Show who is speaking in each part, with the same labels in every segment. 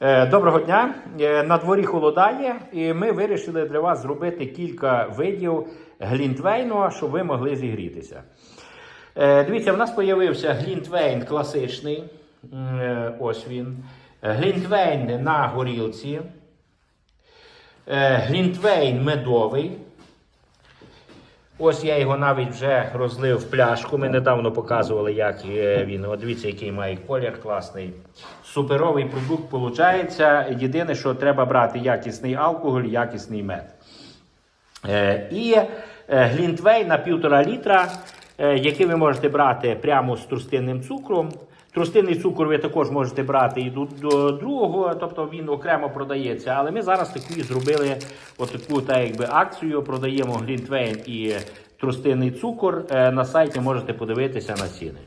Speaker 1: Е, Доброго дня! Е, На дворі холодає, і ми вирішили для вас зробити кілька видів глінтвейну, щоб ви могли зігрітися. Е, Дивіться, в нас з'явився глінтвейн класичний. Ось він. Глінтвейн на горілці. Глінтвейн медовий. Ось я його навіть вже розлив в пляшку. Ми недавно показували, як він. От дивіться, який має колір класний. Суперовий продукт виходить. Єдине, що треба брати якісний алкоголь, якісний мед. Е, І е, глінтвей на півтора літра, е, який ви можете брати прямо з трустинним цукром. Трустинний цукор ви також можете брати і до, другого, тобто він окремо продається. Але ми зараз таку зробили отаку та якби акцію. Продаємо глінтвейн і трустинний цукор. Е, На сайті можете подивитися на ціни.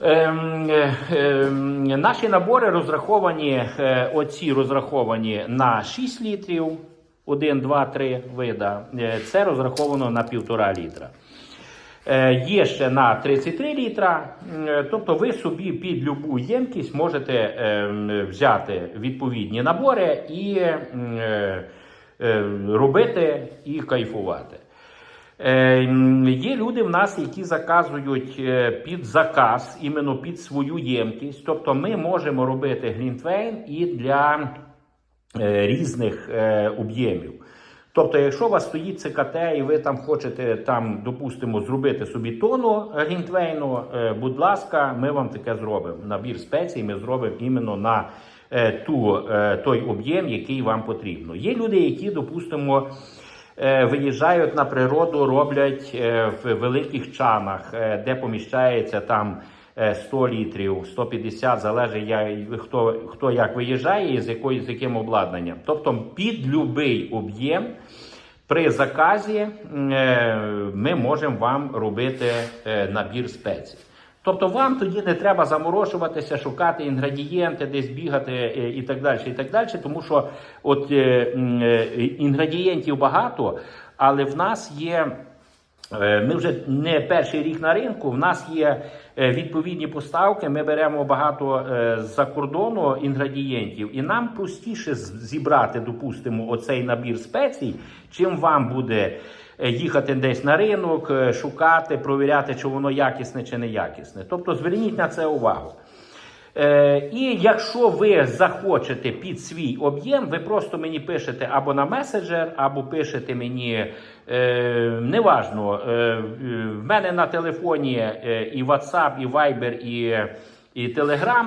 Speaker 1: Ем, ем, наші набори розраховані, е, оці розраховані на 6 літрів, 1, 2, 3 вида. Е, Це розраховано на 1,5 літра. Е, Є ще на 33 літра, Е, тобто ви собі під любу ємкість можете ем, взяти відповідні набори і е, робити і кайфувати. Є люди в нас, які заказують під заказ, іменно під свою ємкість. Тобто ми можемо робити глінтвейн і для різних об'ємів. Тобто, якщо у вас стоїть ЦКТ і ви там хочете, там, допустимо, зробити собі тону глінтвейну, е, будь ласка, ми вам таке зробимо. Набір спецій ми зробимо іменно на е, ту, е, той об'єм, який вам потрібно. Є люди, які, допустимо, виїжджають на природу, роблять в великих чанах, де поміщається там 100 літрів, 150, залежить хто, хто як виїжджає і з, якою, з яким обладнанням. Тобто під будь-який об'єм при заказі е, ми можемо вам робити е, набір спецій. Тобто вам тоді не треба заморошуватися, шукати інгредієнти, десь бігати е, і так далі. і так далі, Тому що от е, е, інгредієнтів багато, але в нас є. Е, Ми вже не перший рік на ринку. В нас є е, відповідні поставки. Ми беремо багато е, з-за кордону інгредієнтів, і нам простіше зібрати, допустимо, оцей набір спецій, чим вам буде їхати десь на ринок, шукати, провіряти, чи воно якісне чи не якісне. Тобто зверніть на це увагу. Е, і якщо ви захочете під свій об'єм, ви просто мені пишете або на меседжер, або пишете мені е, неважно. Е, е, в мене на телефоні і WhatsApp, і Viber, і, і Telegram.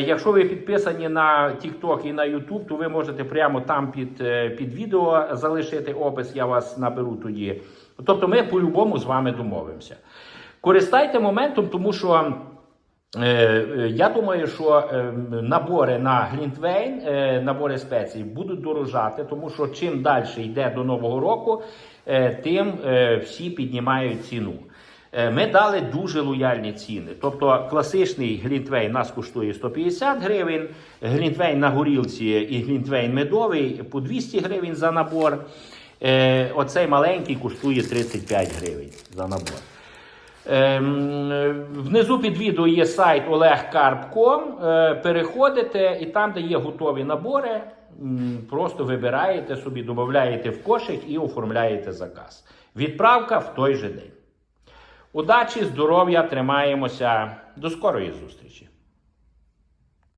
Speaker 1: Якщо ви підписані на TikTok і на YouTube, то ви можете прямо там під, під відео залишити опис, я вас наберу тоді. Тобто ми по-любому з вами домовимося. Користайте моментом, тому що. Е, е, Я думаю, що е, набори на Глінтвейн, набори спецій будуть дорожати, тому що чим далі йде до Нового року, тим всі піднімають ціну. Ми дали дуже лояльні ціни. Тобто класичний глінтвейн нас коштує 150 гривень, глінтвейн на горілці і глінтвейн медовий по 200 гривень за набор. Оцей маленький коштує 35 гривень за набор. Ем, Внизу під відео є сайт olegkarp.com. Е, Переходите і там, де є готові набори, просто вибираєте собі, додаєте в кошик і оформляєте заказ. Відправка в той же день. Удачі, здоров'я, тримаємося. До скорої зустрічі!